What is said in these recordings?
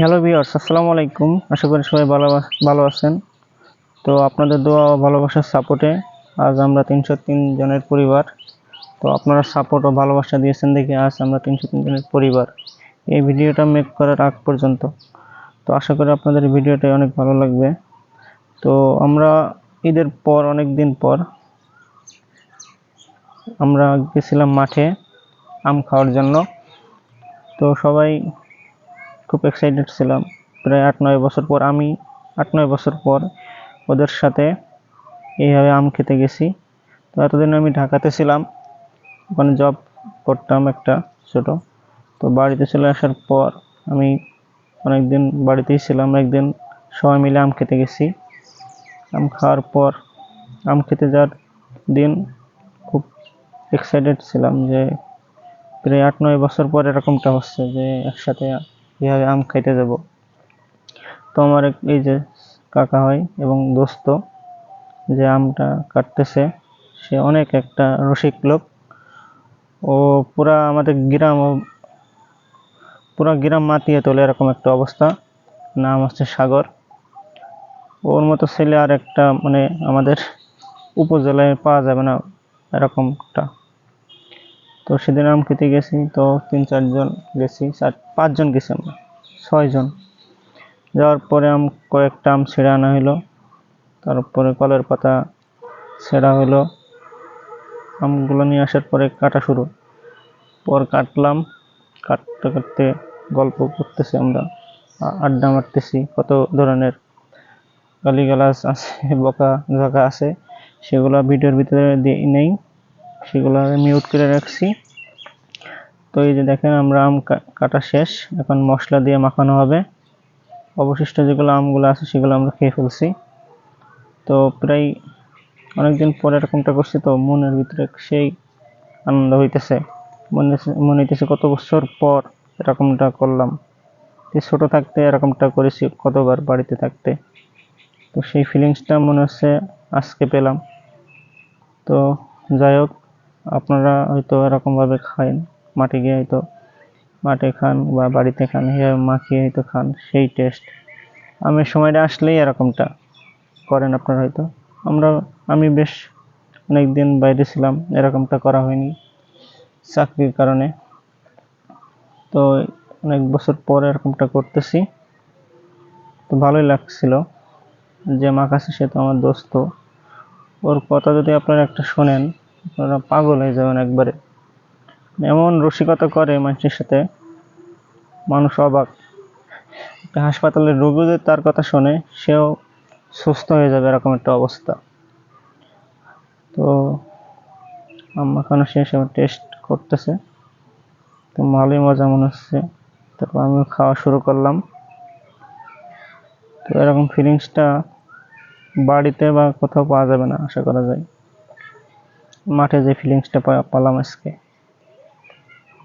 Hello viewers আসসালামু আলাইকুম। আশা করি সবাই ভালো ভালো আছেন। তো আপনাদের দোয়া ও ভালোবাসার সাপোর্টে আজ আমরা তিনশো তিন জনের পরিবার। তো আপনারা সাপোর্ট ও ভালোবাসা দিয়েছেন দেখে আজ আমরা তিনশো তিন জনের পরিবার। এই ভিডিওটা মেক করার আগ পর্যন্ত। তো আশা করি আপনাদের ভিডিওটা অনেক ভালো লাগবে। তো আমরা ঈদের পর, অনেক দিন পর আমরা গেছিলাম মাঠে আম খাওয়ার জন্য। তো সবাই খুব এক্সাইটেড ছিলাম। প্রায় আট, নয় বছর পর আমি, আট, নয় বছর পর ওদের সাথে এইভাবে আম খেতে গেছি। তো এতদিন আমি ঢাকাতে ছিলাম, ওখানে জব করতাম একটা ছোট। তো বাড়িতে চলে আসার পর আমি অনেক দিন বাড়িতেই ছিলাম, একদিন সবাই মিলে আম খেতে গেছি। আম খাওয়ার পর, আম খেতে যাওয়ার দিন খুব এক্সাইটেড ছিলাম যে প্রায় আট, নয় বছর পর এরকমটা হচ্ছে যে একসাথে কীভাবে আম খাইতে যাব তো আমার এই যে কাকা হয় এবং দোস্ত যে আমটা কাটতেছে, সে অনেক একটা রসিক লোক। ও পুরা আমাদের গ্রাম ও- পুরা গ্রাম মাতিয়ে তোলে এরকম একটা অবস্থা। নাম হচ্ছে সাগর। ওর মতো ছেলে আর একটা মানে আমাদের উপজেলায় পাওয়া যাবে না এরকমটা। তো সেদিন আম খেতে গেছি, তো তিন চারজন গেছি, চার পাঁচজন গেছি আমরা ছয়জন যাওয়ার পরে আম, কয়েকটা আম ছেড়ে আনা হলো তারপরে কলের পাতা ছেঁড়া হলো আমগুলো নিয়ে আসার পরে কাটা শুরু। পর কাটলাম, কাটতে কাটতে গল্প করতেছি আমরা আড্ডা মারতেছি কত ধরনের গালিগালাজ আছে বকা ঝকা আছে, সেগুলো ভিডিওর ভিতরে দিই নেই। সেগুলো আমি মিউট করে রাখছি। তো এই যে দেখেন, আমরা আম কাটা শেষ। এখন মশলা দিয়ে মাখানো হবে। অবশিষ্ট যেগুলো আমগুলো আছে, সেগুলো আমরা খেয়ে ফেলছি। তো প্রায় অনেকদিন পরে এরকমটা করছি, তো মনের ভিতরে সেই আনন্দ হইতেছে। মনে মনে হইতেছে কত বছর পর এরকমটা করলাম। যে ছোট থাকতে এরকমটা করেছি, কতবার বাড়িতে থাকতে। তো সেই ফিলিংসটা মনে হচ্ছে আজকে পেলাম। তো যাই হোক আপনারা হয়তো এরকমভাবে খান মাঠে গিয়ে হয়তো মাঠে খান বা বাড়িতে খান, এভাবে মাখিয়ে হয়তো খান, সেই টেস্ট আমের সময়টা আসলেই এরকমটা করেন আপনারা হয়তো। আমরা, আমি বেশ অনেক দিন বাইরে ছিলাম, এরকমটা করা হয়নি চাকরির কারণে। তো অনেক বছর পর এরকমটা করতেছি। তো ভালোই লাগছিল যে মাখাছে সে তো আমার দোস্ত। ওর কথা যদি আপনারা একটা শোনেন আপনারা পাগল হয়ে যাবেন একবারে। এমন রসিকতা করে মানুষের সাথে। মানুষ অবাক। হাসপাতালের রোগী যদি তার কথা শোনে সেও সুস্থ হয়ে যাবে এরকম একটা অবস্থা। তো আম মাখানো শেষ এবার টেস্ট করতেছে। তো ভালোই মজা মনে হচ্ছে। তারপর আমিও খাওয়া শুরু করলাম। তো এরকম ফিলিংসটা বাড়িতে বা কোথাও পাওয়া যাবে না, আশা করা যায়। মাঠে যে ফিলিংসটা পালাম আজকে।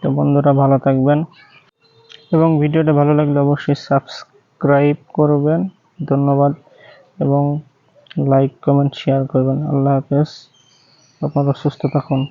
তো বন্ধুরা ভালো থাকবেন। এবং ভিডিওটা ভালো লাগলে অবশ্যই সাবস্ক্রাইব করবেন। ধন্যবাদ। এবং লাইক কমেন্ট শেয়ার করবেন। আল্লাহ হাফেজ। আপনারা সুস্থ থাকুন।